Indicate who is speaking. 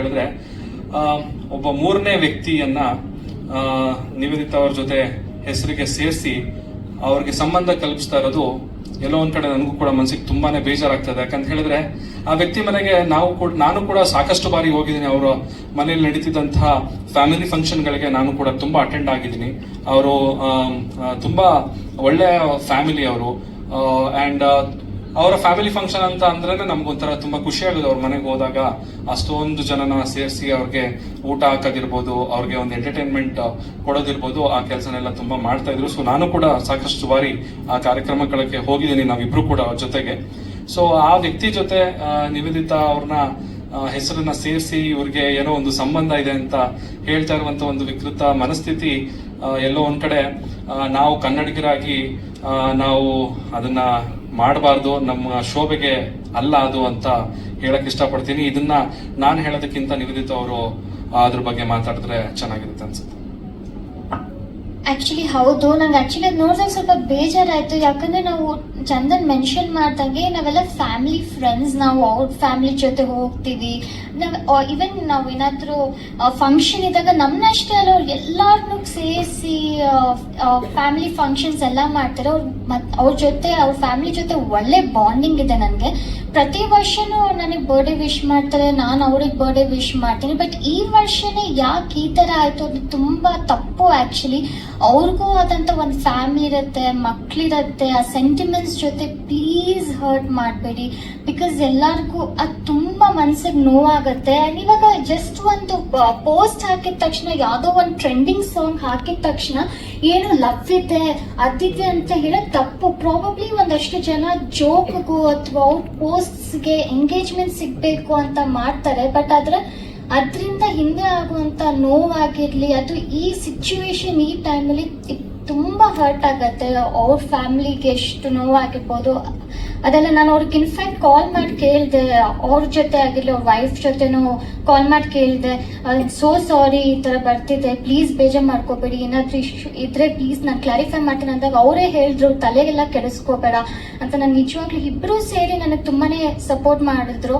Speaker 1: ಹೇಳಿದ್ರೆ ಒಬ್ಬ ಮೂರನೇ ವ್ಯಕ್ತಿಯನ್ನ ನಿವೇದಿತ ಅವ್ರ ಜೊತೆ ಹೆಸರಿಗೆ ಸೇರಿಸಿ ಅವ್ರಿಗೆ ಸಂಬಂಧ ಕಲ್ಪಿಸ್ತಾ ಇರೋದು ಎಲ್ಲೋ ಒಂದ್ ಕಡೆ ನನಗೂ ಕೂಡ ಮನ್ಸಿಗೆ ತುಂಬಾನೇ ಬೇಜಾರಾಗ್ತದೆ. ಯಾಕಂತ ಹೇಳಿದ್ರೆ, ಆ ವ್ಯಕ್ತಿ ಮನೆಗೆ ನಾವು ಕೂಡ, ನಾನು ಕೂಡ ಸಾಕಷ್ಟು ಬಾರಿ ಹೋಗಿದ್ದೀನಿ. ಅವರ ಮನೆಯಲ್ಲಿ ನಡೀತಿದ್ದಂತಹ ಫ್ಯಾಮಿಲಿ ಫಂಕ್ಷನ್ಗಳಿಗೆ ನಾನು ಕೂಡ ತುಂಬಾ ಅಟೆಂಡ್ ಆಗಿದ್ದೀನಿ. ಅವರು ತುಂಬಾ ಒಳ್ಳೆ ಫ್ಯಾಮಿಲಿ ಅವರು. ಅಂಡ್ ಅವರ ಫ್ಯಾಮಿಲಿ ಫಂಕ್ಷನ್ ಅಂತ ಅಂದ್ರೆ ನಮ್ಗೊಂಥರ ತುಂಬಾ ಖುಷಿ ಆಗುದು. ಅವ್ರ ಮನೆಗೆ ಹೋದಾಗ ಅಷ್ಟೊಂದು ಜನನ ಸೇರಿಸಿ ಅವ್ರಿಗೆ ಊಟ ಹಾಕೋದಿರ್ಬೋದು, ಅವ್ರಿಗೆ ಒಂದು ಎಂಟರ್ಟೈನ್ಮೆಂಟ್ ಕೊಡೋದಿರ್ಬೋದು, ಆ ಕೆಲಸನೆಲ್ಲ ತುಂಬಾ ಮಾಡ್ತಾ ಇದ್ರು ಸೊ ನಾನು ಕೂಡ ಸಾಕಷ್ಟು ಬಾರಿ ಆ ಕಾರ್ಯಕ್ರಮಗಳಿಗೆ ಹೋಗಿದ್ದೀನಿ, ನಾವಿಬ್ರು ಕೂಡ ಅವ್ರ ಜೊತೆಗೆ. ಸೊ ಆ ವ್ಯಕ್ತಿ ಜೊತೆ ನಿವೇದಿತ ಅವ್ರನ್ನ ಹೆಸರನ್ನ ಸೇರಿಸಿ ಇವ್ರಿಗೆ ಏನೋ ಒಂದು ಸಂಬಂಧ ಇದೆ ಅಂತ ಹೇಳ್ತಾ ಇರುವಂತ ಒಂದು ವಿಕೃತ ಮನಸ್ಥಿತಿ ಎಲ್ಲೋ ಒಂದ್ ಕಡೆ ನಾವು ಕನ್ನಡಿಗರಾಗಿ ನಾವು ಅದನ್ನ ಮಾಡಬಾರ್ದು, ನಮ್ಮ ಶೋಭೆಗೆ ಅಲ್ಲ ಅದು ಅಂತ ಹೇಳಕ್ ಇಷ್ಟಪಡ್ತೀನಿ. ಇದನ್ನ ನಾನು ಹೇಳೋದಕ್ಕಿಂತ ನಿವೇದಿತ ಅವರು ಅದ್ರ ಬಗ್ಗೆ ಮಾತಾಡಿದ್ರೆ ಚೆನ್ನಾಗಿರುತ್ತೆ ಅನ್ಸುತ್ತೆ.
Speaker 2: ಆಕ್ಚುಲಿ ಹೌದು. ನಂಗೆ ಆಕ್ಚುಲಿ ನೋಡಿದಾಗ ಸ್ವಲ್ಪ ಬೇಜಾರಾಯ್ತು. ಯಾಕಂದ್ರೆ ನಾವು ಚಂದನ್ ಮೆನ್ಷನ್ ಮಾಡ್ದಂಗೆ ನಾವೆಲ್ಲ ಫ್ಯಾಮಿಲಿ ಫ್ರೆಂಡ್ಸ್ ನಾವು ಅವ್ರ ಫ್ಯಾಮಿಲಿ ಜೊತೆ ಹೋಗ್ತೀವಿ. ನಾವು ಇವನ್ ನಾವು ಏನಾದರೂ ಫಂಕ್ಷನ್ ಇದ್ದಾಗ ನಮ್ಮನ್ನಷ್ಟೇ ಅಲ್ಲ, ಅವ್ರು ಎಲ್ಲಾರನ್ನೂ ಸೇರಿಸಿ ಫ್ಯಾಮಿಲಿ ಫಂಕ್ಷನ್ಸ್ ಎಲ್ಲ ಮಾಡ್ತಾರೆ. ಅವ್ರು ಮತ್ತು ಅವ್ರ ಜೊತೆ, ಅವ್ರ ಫ್ಯಾಮಿಲಿ ಜೊತೆ ಒಳ್ಳೆ ಬಾಂಡಿಂಗ್ ಇದೆ ನನಗೆ. ಪ್ರತಿ ವರ್ಷನೂ ನನಗೆ ಬರ್ಡೇ ವಿಶ್ ಮಾಡ್ತಾರೆ, ನಾನು ಅವ್ರಿಗೆ ಬರ್ಡೇ ವಿಶ್ ಮಾಡ್ತೀನಿ. ಬಟ್ ಈ ವರ್ಷನೇ ಯಾಕೆ ಈ ಥರ ಆಯಿತು ಅದು ತುಂಬ ತಪ್ಪು ಆ್ಯಕ್ಚುಲಿ ಅವ್ರಿಗೂ ಆದಂಥ ಒಂದು ಫ್ಯಾಮಿಲಿ ಇರುತ್ತೆ ಮಕ್ಕಳಿರುತ್ತೆ ಆ ಸೆಂಟಿಮೆಂಟ್ಸ್ ಜೊತೆ ಪ್ಲೀಸ್ ಹರ್ಟ್ ಮಾಡಬೇಡಿ. ಬಿಕಾಸ್ ಎಲ್ಲರಿಗೂ ಅದು ತುಂಬ ಮನ್ಸಿಗೆ ನೋವಾಗುತ್ತೆ. ಆ್ಯಂಡ್ ಇವಾಗ ಜಸ್ಟ್ ಒಂದು ಪೋಸ್ಟ್ ಹಾಕಿದ ತಕ್ಷಣ, ಯಾವುದೋ ಒಂದು ಟ್ರೆಂಡಿಂಗ್ ಸಾಂಗ್ ಹಾಕಿದ ತಕ್ಷಣ ಏನು ಲವ್ ಇದೆ ಅದಿದೆ ಅಂತ ಹೇಳೋದು ತಪ್ಪು. ಪ್ರಾಬಬ್ಲಿ ಒಂದಷ್ಟು ಜನ ಜೋಕ್ಗೂ ಅಥವಾ ಅವ್ರ ಪೋಸ್ಟ್ಸ್ಗೆ ಎಂಗೇಜ್ಮೆಂಟ್ ಸಿಗಬೇಕು ಅಂತ ಮಾಡ್ತಾರೆ. ಬಟ್ ಆದರೆ ಅದರಿಂದ ಹಿಂದೆ ಆಗುವಂಥ ನೋವಾಗಿರಲಿ, ಅದು ಈ ಸಿಚುವೇಶನ್ ಈ ಟೈಮಲ್ಲಿ ಹರ್ಟ್ ಆಗತ್ತೆ, ಅವ್ರ ಫ್ಯಾಮಿಲಿಗೆ ಎಷ್ಟು ನೋವಾಗಿರ್ಬೋದು. ಅದೆಲ್ಲ ನಾನು ಅವ್ರಿಗೆ ಇನ್ಫ್ಯಾಕ್ಟ್ ಕಾಲ್ ಮಾಡಿ ಕೇಳಿದೆ, ಅವ್ರ ಜೊತೆ ಆಗಿರಲಿ, ಅವ್ರ ವೈಫ್ ಜೊತೆನೂ ಕಾಲ್ ಮಾಡಿ ಕೇಳಿದೆ ಸೋ ಸಾರಿ ಈ ಥರ ಬರ್ತಿದೆ ಪ್ಲೀಸ್ ಬೇಜಾರು ಮಾಡ್ಕೋಬೇಡಿ, ಏನಾದರೂ ಇಶ್ಯೂ ಇದ್ರೆ ಪ್ಲೀಸ್ ನಾನು ಕ್ಲಾರಿಫೈ ಮಾಡ್ತೀನಿ ಅಂದಾಗ ಅವರೇ ಹೇಳಿದ್ರು, ತಲೆಗೆಲ್ಲ ಕೆಡಿಸ್ಕೋಬೇಡ ಅಂತ. ನಾನು ನಿಜವಾಗ್ಲೂ ಇಬ್ಬರೂ ಸೇರಿ ನನಗೆ ತುಂಬಾ ಸಪೋರ್ಟ್ ಮಾಡಿದ್ರು.